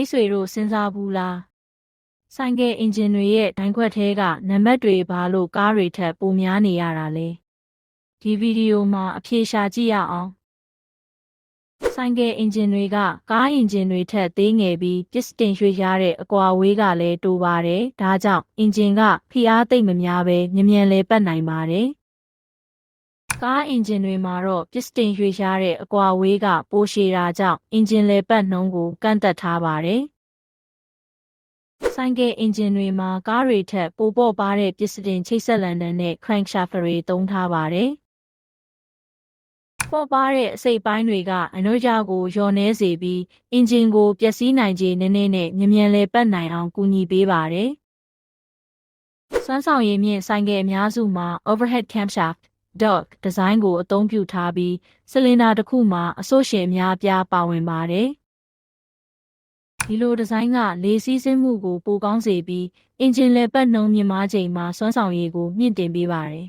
မိတ်ဆွေတို့စဉ်းစားဘူးလားဆိုင်ကယ်အင်ဂျင်တွေရဲ့ဒိုင်းခွက်ထဲကနံပါတ်တွေဘာလို့ကားတွေထက်ပိုများနေရတာလဲဒီဗီဒီယိုမှာအဖြေရှာကြည့်ရအောင်ဆိုင်ကယ်အင်ဂျင်တွေကကားအင်ဂျင်တွေထက်သေးငယ်ပြီးပစ္စတင်ရွှေ့ရတဲ့အကွာအဝေးကလည်းတိုးပါတယ်ဒါကြောင့်အင်ဂျင်ကဖိအားသိပ်မများပဲမြ мян လဲပတ်နိုင်ပါတယ် ကားအင်ဂျင်တွေမှာတော့ပစ္စတင်ရွှေ့ရတဲ့အကွာအဝေးကပိုရှည်တာကြောင့်အင်ဂျင်လဲပတ်နှုန်းကိုကန့်သက်ထားပါတယ်ဆိုင်ကယ်အင်ဂျင်တွေမှာကားတွေထက်ပိုပေါ့ပါတဲ့ပစ္စတင်ချိတ်ဆက်လန်တန်နဲ့ crankshaft တွေသုံးထားပါတယ်ပေါ့ပါတဲ့အစိတ်ပိုင်းတွေကအနှုတ်ကြကိုလျော်နှဲစေပြီးအင်ဂျင်ကိုပျက်စီးနိုင်ခြေနည်းနည်းနဲ့မြ мян လဲပတ်နိုင်အောင်ကူညီပေးပါတယ်စွမ်းဆောင်ရည်မြင့်ဆိုင်ကယ်အများစုမှာ overhead camshaft dog ဒီဇိုင်းကိုအသုံးပြုထားပြီးစလင်ဒါတစ်ခုမှာအဆို့ရှင်အများအပြားပါဝင်ပါတယ်ဒီလိုဒီဇိုင်းကလေစီးဆင်းမှုကိုပိုကောင်းစေပြီးအင်ဂျင်လဲပတ်နှုံမြင့်မားချိန်မှာစွမ်းဆောင်ရည်ကိုမြင့်တင်ပေးပါတယ်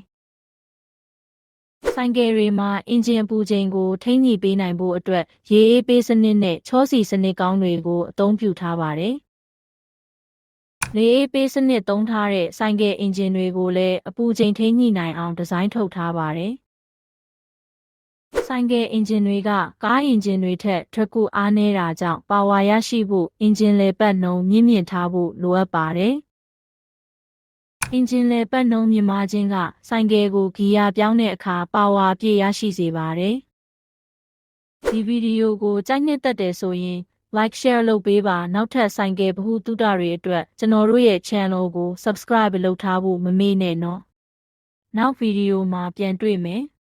ဆိုင်ကယ်တွေမှာအင်ဂျင်အပူချိန်ကိုထိန်းညှိပေးနိုင်ဖို့အတွက်ရေအေးပေးစနစ်နဲ့ချောစီစနစ်ကောင်းတွေကိုအသုံးပြုထားပါတယ်။ လေအေးပေးစနစ်သုံးထားတဲ့ဆိုင်ကယ်အင်ဂျင်တွေကိုလည်းအပူချိန်ထိန်းညှိနိုင်အောင်ဒီဇိုင်းထုတ်ထားပါတယ်။ဆိုင်ကယ်အင်ဂျင်တွေကကားအင်ဂျင်တွေထက်ထွက်ကူအားနည်းတာကြောင့်ပါဝါရရှိဖို့အင်ဂျင်လေပတ်နှုံမြင့်မြင့်ထားဖို့လိုအပ်ပါတယ်။အင်ဂျင်လေပတ်နှုံမြင့်မားခြင်းကဆိုင်ကယ်ကိုဂီယာပြောင်းတဲ့အခါပါဝါပြည့်ရရှိစေပါတယ်။ဒီဗီဒီယိုကိုကြိုက်နှစ်သက်တယ်ဆိုရင် like share လုပ်ပေးပါနောက်ထပ်ဆိုင်ကယ်ဗဟုသုတတွေအတွက်ကျွန်တော်တို့ရဲ့ channel ကို subscribe လုပ်ထားဖို့မမေ့နဲ့နော်။နောက်ဗီဒီယိုမှာပြန်တွေ့မယ်။